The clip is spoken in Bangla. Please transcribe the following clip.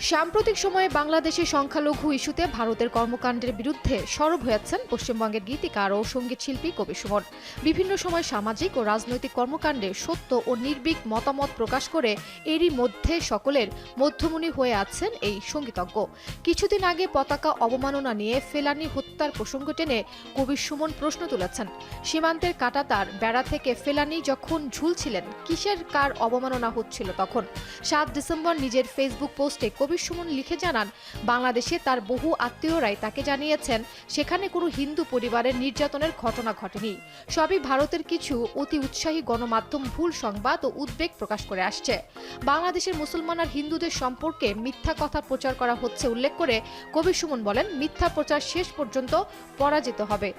সাম্প্রতিক সময়ে বাংলাদেশে সংখ্যালঘু ইস্যুতে ভারতের কর্মকাণ্ডের বিরুদ্ধে সরব হয়েছেন পশ্চিমবঙ্গের গীতিকার ও সংগীত শিল্পী কবি সুমন। বিভিন্ন সময় সামাজিক ও রাজনৈতিক কর্মকাণ্ডে সত্য ও নির্ভীক মতামত প্রকাশ করে এরই মধ্যে সকলের মধ্যমণি হয়ে আছেন এই সঙ্গীতজ্ঞ। কিছুদিন আগে পতাকা অবমাননা নিয়ে ফেলানি হত্যার প্রসঙ্গ টেনে কবি সুমন প্রশ্ন তুলেছেন, সীমান্তের কাটাতার বেড়া থেকে ফেলানি যখন ঝুলছিলেন, কিসের কার অবমাননা হচ্ছিল তখন? সাত ডিসেম্বর নিজের ফেসবুক পোস্টে কবির সুমন লিখে জানান, বাংলাদেশে তার বহু আত্মীয়রাই তাকে জানিয়েছেন, সেখানে কোনো হিন্দু পরিবারের নির্যাতনের ঘটনা ঘটেনি। সবই ভারতের কিছু অতি উৎসাহী গণমাধ্যম ভুল সংবাদ ও উদ্বেগ প্রকাশ করে আসছে। বাংলাদেশের মুসলমান আর হিন্দুদের সম্পর্কে মিথ্যা কথা প্রচার করা হচ্ছে উল্লেখ করে কবির সুমন বলেন, মিথ্যা প্রচার শেষ পর্যন্ত পরাজিত হবে।